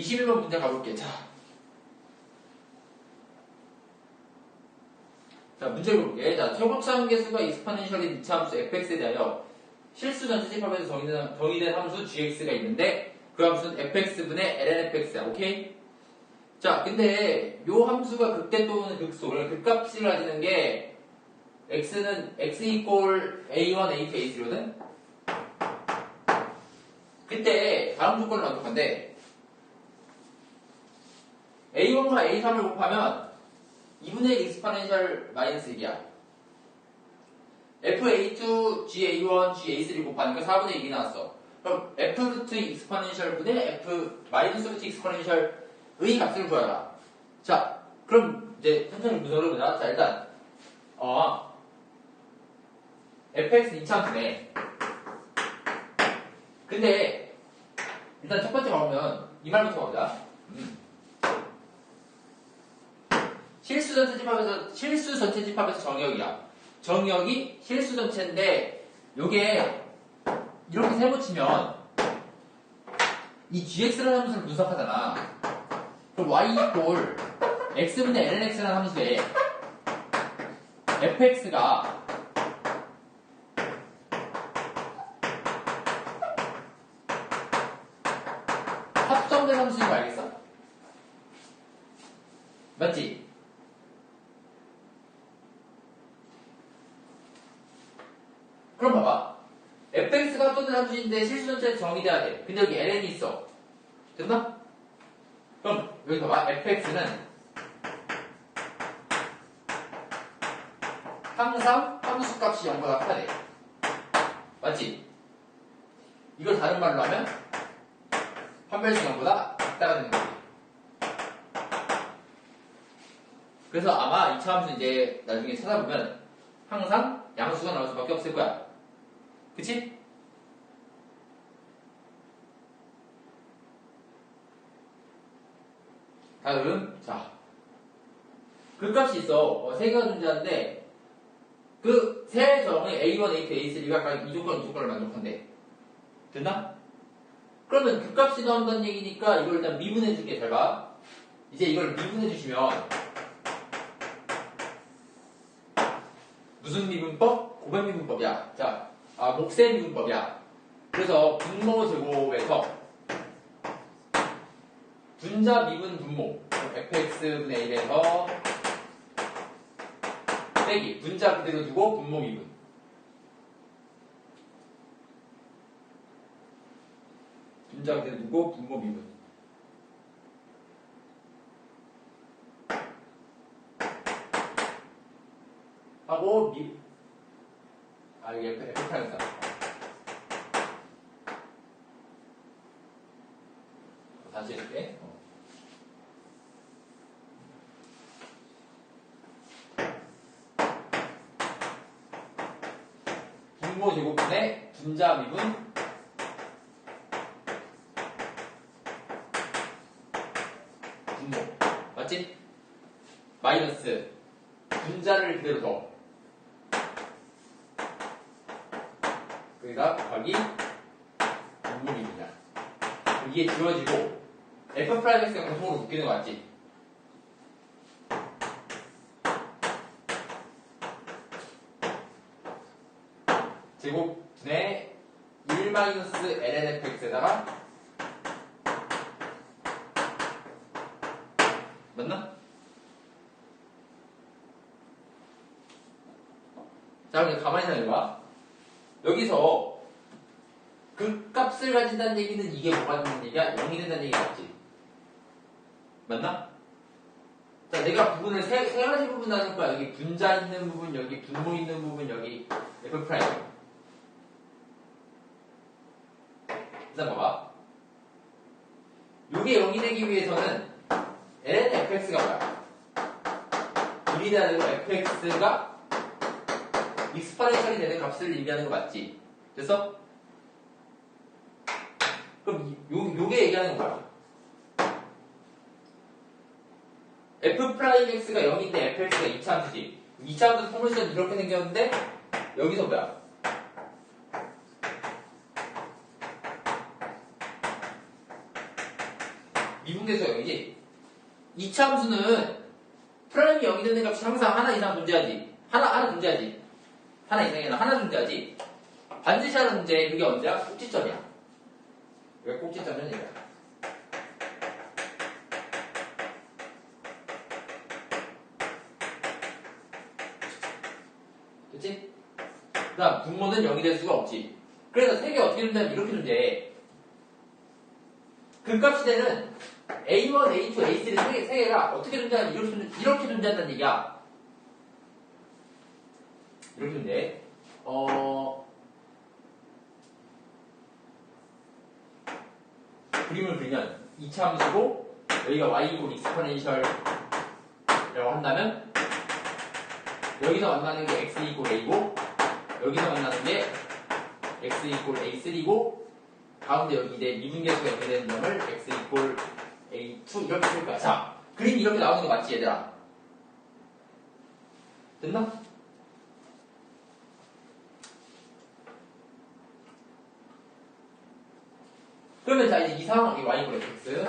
21번 문제 가볼게. 자. 자, 문제 볼게. 자, 최고차항 계수가 익스파넨셜인 이차함수 fx에 대하여 실수 전체 집합에서 정의된, 정의된 함수 gx가 있는데 그 함수는 fx분의 lnfx야. 오케이? 자, 근데 요 함수가 극대 또는 극소, 그러니까 극값을 가지는 게 x는 x 이꼴 a1, a2, a3거든? 그때 다음 조건을 만족한데 a1과 a3을 곱하면 2분의 1 익스파넨셜 마이너스 1이야. fa2, ga1, ga3 곱하니까 4분의 1이 나왔어. 그럼 f 루트 익스파넨셜 분의 f 마이너스 루트 익스파넨셜 의 값을 구하라. 자, 그럼 이제 천천히 분석을 해보자. 자, 일단 어 fx 2차함수네. 근데 일단 첫 번째 가보면 이 말부터 가보자. 음. 실수 전체 집합에서 실수 전체 집합에서 정역이야. 정역이 실수 전체인데 요게 이렇게 세붙이면 이 gx라는 함수를 분석하잖아. 그럼 y 이꼴 x분의 lnx라는 함수에 fx가 합성된 함수인 거 알겠어? 맞지? 그럼 봐봐. 합성된 함수인데 실수 전체 정의돼야 돼. 근데 여기 ln이 있어. 됐나? 그럼 여기 봐봐. fx는 항상 함수 값이 0보다 커야 돼. 맞지? 이걸 다른 말로 하면 판별식 0보다 작다가 되는 거지. 그래서 아마 2차 함수 이제 나중에 찾아보면 항상 양수가 나올 수밖에 없을 거야. 그치? 다음, 자. 그 값이 있어. 어, 세 개가 존재하는데, 그세 정의 A1, A2, A3가 각 이 조건, 이 조건을 만족한대. 됐나? 그러면 그 값이 나온다는 얘기니까 이걸 일단 미분해 줄게. 잘 봐. 이제 이걸 미분해 주시면, 무슨 미분법? 고백 미분법이야. 자, 아, 목세 미분법이야. 그래서 분모 제곱에서 분자 미분 분모. fx분의 1에서 빼기. 분자 그대로 두고 분모 미분. 분자 그대로 두고 분모 미분. 하고 미... 아 이게 F타였다 다시 해줄게 어. 분모 제곱분의 분자 미분 분모 맞지? 마이너스 분자를 그대로 더 여기다 곱하기 분모 미분이야 이게 지워지고 f 프라임 x가 공통으로 묶이는 거 맞지? 제곱분의 1 마이너스 lnfx에다가 맞나? 자, 그럼 가만히 생각해봐. 여기서 그 값을 가진다는 얘기는 이게 뭐가 되는 얘기야? 0이 된다는 얘기 맞지? 맞나? 자, 내가 부분을 세, 세 가지 부분 나눌 거야. 여기 분자 있는 부분, 여기 분모 있는 부분, 여기 F 프라임. 일단 봐봐. 요게 0이 되기 위해서는 ln fx가 뭐야? 분리돼야 되고 fx가 익스파렌셜이 되는 값을 의미하는 거 맞지? 됐어? 그럼 이- 요, 요게 얘기하는 거 뭐야? f 프라임 x가 0인데 fx가 2차 함수지. 2차 함수 포물선이 이렇게 생겼는데 여기서 뭐야? 미분계수가 0이지. 이차함수는 프라임이 0이 되는 값이 항상 하나 이상 존재하지. 하나, 하나 존재하지. 하나 이상이 아니라 하나 존재하지. 반드시 하는 문제, 그게 언제야? 꼭지점이야. 왜 꼭지점이야, 얘가? 그치? 그 다음, 분모는 0이 될 수가 없지. 그래서 세개 어떻게 된다면 이렇게 존재해. 그 값이 되는 A1, A2, A3 세, 개, 세 개가 어떻게 존재하면 이렇게, 존재- 이렇게 존재한다는 얘기야. 이렇게 존재해. 어, 그림을 그리면 2차 함수고 여기가 y 이고 익스포넨셜이라고 한다면 여기서 만나는 게 x 이고 a고 여기서 만나는 게 x 이고 a3고 가운데 여기 이제 미분계수가 이렇게 되는 점을 x 이고 a2 이렇게 쓸 거야. 자, 그림이 이렇게 나오는 거 맞지 얘들아? 됐나? 그러면 자 이제 이 상황 이 y 이고 x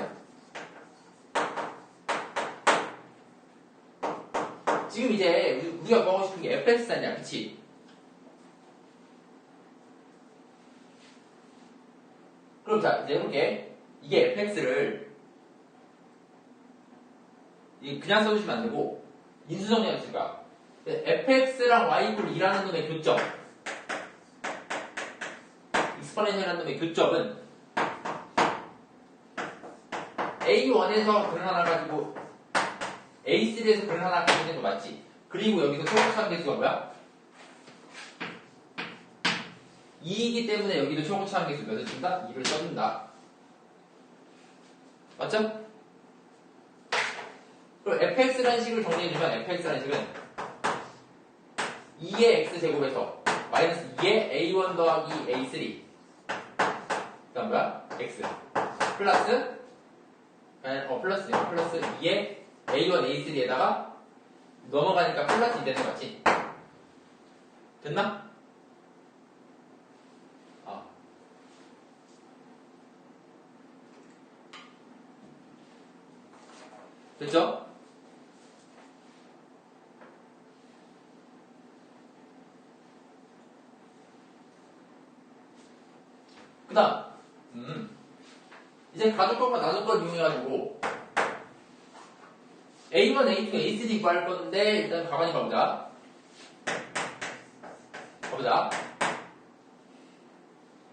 지금 이제 우리- 우리가 구하고 싶은 게 fx 아니야 그치? 그럼 자 이제 해볼게 이게 fx를 이 그냥 써주시면 안 되고 수 있을까? fx랑 y 이고 2라는 놈의 교점 익스퍼넨셜이라는 놈의 교점은 A1에서 그런 하나 가지고 A3에서 그런 하나 가지고 거 맞지? 그리고 여기서 초고차원 개수가 뭐야? 2이기 때문에 여기도 초고차원 개수 몇을 준다? 2를 써준다. 맞죠? 그럼 fx라는 식을 정리해주면 fx라는 식은 2의 x제곱에서 마이너스 2의 a1 더하기 a3 그 다음 뭐야? x 플러스 에, 어 플러스 플러스 2에 A1, A3에다가 넘어가니까 플러스 2 되는 거 맞지? 됐나? 아. 됐죠? 그 다음, 음. 이제 가족권과 나족권 이용해가지고 A1, A2, A3 구할 건데 일단 가만히 봐보자. 봐보자.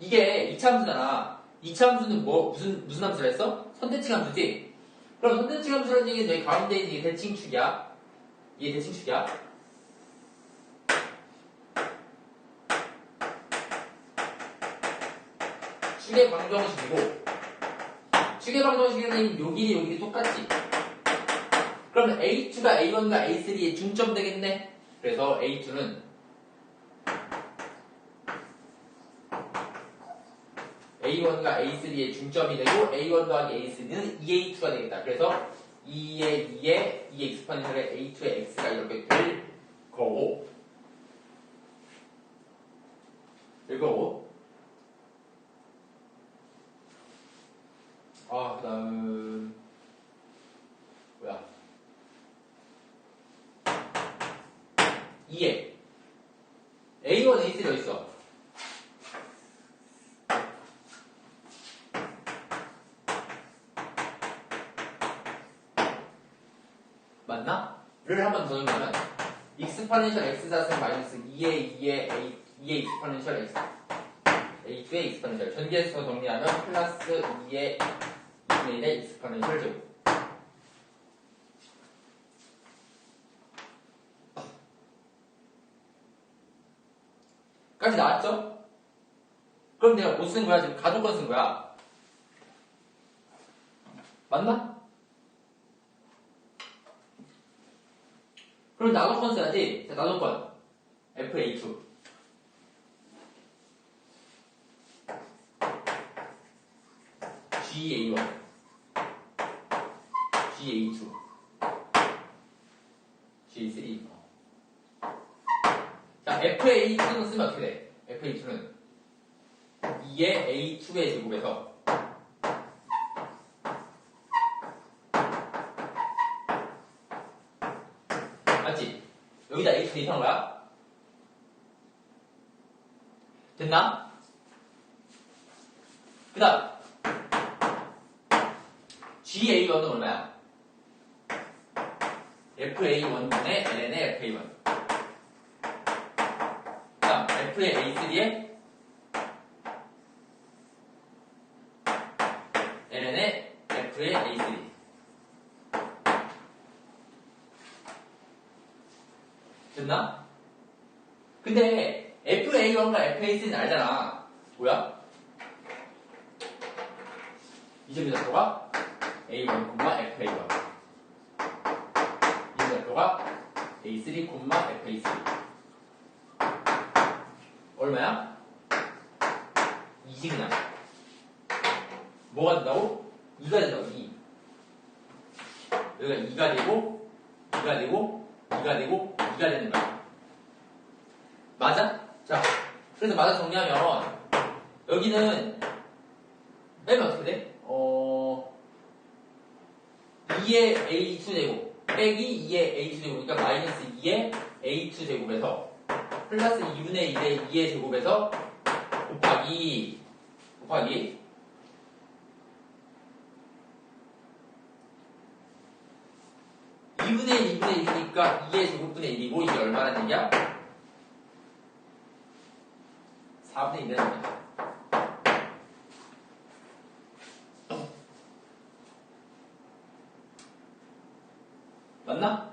이게 2차 함수잖아. 2차 함수는 뭐 무슨 무슨 함수를 했어? 선대칭 함수지. 그럼 선대칭 함수라는 얘기는 여기 가운데 있는 게 대칭축이야. 이게 대칭축이야. 축의 방정식이고 축의 방정식에는 요 길이 똑같지. 그러면 A2가 A1과 A3의 중점 되겠네. 그래서 A2는 A1과 A3의 중점이 되고 A1 더하기 A3는 2A2가 되겠다. 그래서 2의 2의 2 엑스파니셜의 A2의 X가 이렇게 될 거고 될 거고 아, 그 다음, 뭐야. 2에 A1, A3 어디 있어? 맞나? 를 한 번더 정리하면 익스파넨셜 x4승 마이너스 2의 2의 A, 2의 익스파넨셜 x A2의 익스파넨셜 전개해서 정리하면 플러스 2의 2분의 1의 익스파넨셜 제곱 까지 나왔죠? 그럼 내가 못 쓴 거야? 지금 가족권 쓴 거야? 맞나? 그럼 나눠권 써야지. 자, 나눠권. FA2. GA1. GA2. GA3. 자, f의 a2는 쓰면 어떻게 돼? FA2는 2의 a2의 제곱에서 맞지? 여기다 a2 이상한 거야? 됐나? 그 다음 GA1은 얼마야? FA1분의 LN의 FA1 F의 A3에 LN의 F의 A3 됐나? 근데 FA1과 FA3는 알잖아. 뭐야? 이점 좌표가? A1, FA1 이점 좌표가? A3, FA3 얼마야? 2지 그냥 뭐가 된다고? 2가 된다고 2 여기가 2가 되고 2가 되고 2가 되고 2가 되는 거야 맞아? 자 그래서 맞아 정리하면 여기는 빼면 어떻게 돼? 어 2의 A2 제곱 빼기 2의 A2 제곱이니까 마이너스 2의 A2 제곱에서 플러스 2분의 1의 2의 제곱에서 곱하기 곱하기 이분의 2분의 1이니까 2의 제곱분의 1이고 이게 얼마나 되냐? 4분의 1이라는 거야. 맞나?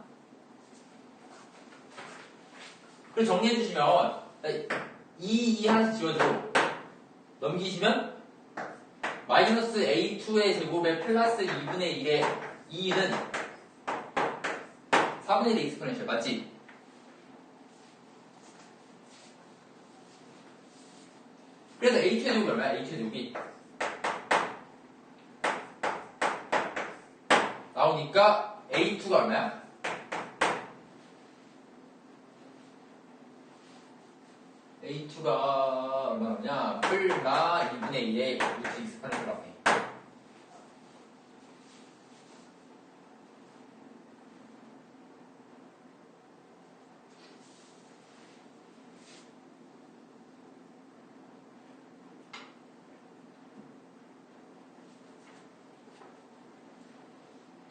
그래서 정리해 주시면 2, 2 하나씩 지워주고 넘기시면 마이너스 A2의 제곱에 플러스 2분의 1의 2는 4분의 1의 익스포넨셜 맞지? 그래서 A의 제곱이 얼마야? A의 제곱이 나오니까 A2가 얼마야? A2가 얼마냐? 풀마 2분의 1의 루트 익스포넨셜 나오네.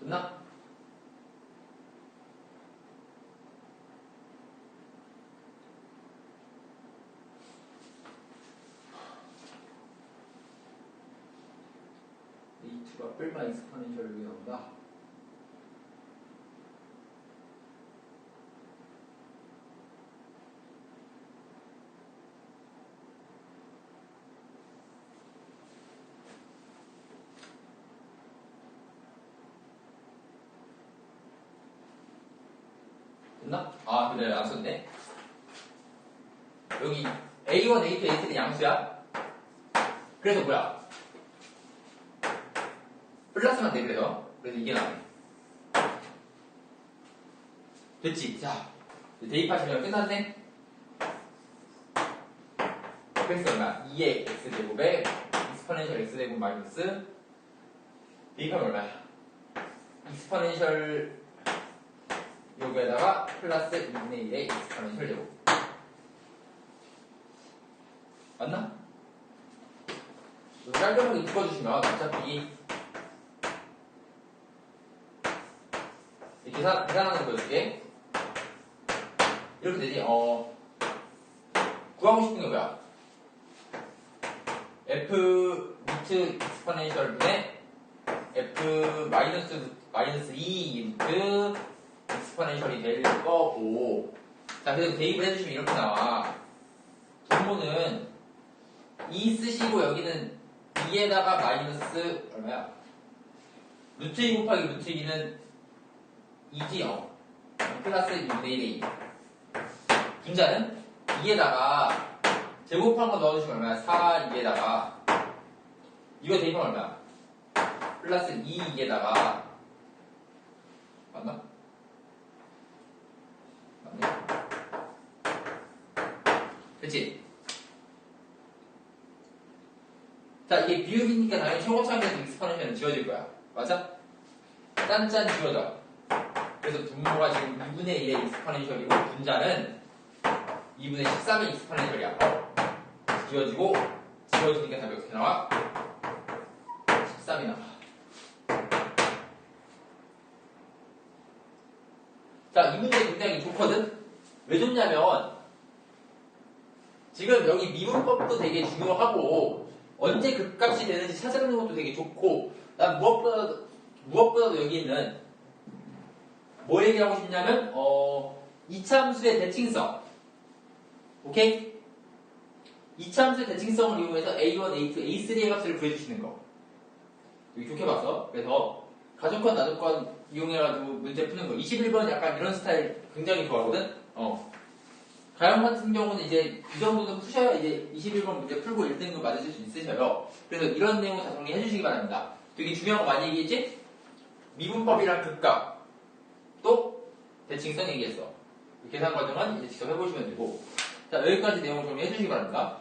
됐나? A2가 뿔마 익스포넨셜 여기 나온다. 됐나? 아, 그래, 안 썼네. 여기 A1, A2, A3는 양수야? 그래서 뭐야? 플러스만 돼, 그래요. 그래서 이게 나와요. 됐지? 자, 대입하시면 끝났네? fx 얼마? 2의 x제곱에 익스포넨셜 x제곱 마이너스 대입하면 얼마야? 익스포넨셜 요거에다가 플러스 2분의 1의 익스포넨셜 제곱 맞나? 이거 깔끔하게 읽어주시면 어차피 이렇게 계산, 계산하는 거 보여줄게. 이렇게 되지? 어. 구하고 싶은 게 뭐야? F 루트 익스포넨셜 분의 f 마이너스 마이너스 2 루트 익스포넨셜이 될 거고. 자 그래서 대입을 해주시면 이렇게 나와. 분모는 2 쓰시고 여기는 2에다가 마이너스 얼마야? 루트 2 곱하기 루트 2는 2지요 플러스 2분의 1의 2 분자는 2에다가 제곱한 거 넣어주시면 얼마야 4 2에다가 이거 대입하면 얼마야 플러스 2 2에다가 맞나? 맞네 그치? 자, 이게 비읍이니까 당연히 최고차항에서 익스포넨셜은 지워질 거야. 맞아? 짠짠 지워져. 그래서 분모가 지금 2분의 1의 익스파넨셜이고 분자는 2분의 13의 익스파넨셜이야. 지워지고 지워지니까 답이 어떻게 나와? 13이 나와. 자, 이 문제 굉장히 좋거든? 왜 좋냐면, 지금 여기 미분법도 되게 중요하고, 언제 극값이 되는지 찾아내는 것도 되게 좋고, 난 무엇보다, 무엇보다도 여기 있는, 뭐 얘기하고 싶냐면, 어, 이차함수의 대칭성. 오케이? 이차함수의 대칭성을 이용해서 A1, A2, A3의 값을 구해주시는 거. 여기 좋게 봤어. 그래서, 가족권, 나족권 이용해가지고 문제 푸는 거. 21번 약간 이런 스타일 굉장히 좋아하거든? 어. 가영 같은 경우는 이제 이 정도는 푸셔야 이제 21번 문제 풀고 1등급 맞으실 수 있으셔요. 그래서 이런 내용을 다 정리해 주시기 바랍니다. 되게 중요한 거 많이 얘기했지? 미분법이랑 극값, 또 대칭성 얘기했어. 그 계산 과정은 이제 직접 해보시면 되고. 자, 여기까지 내용 정리해 주시기 바랍니다.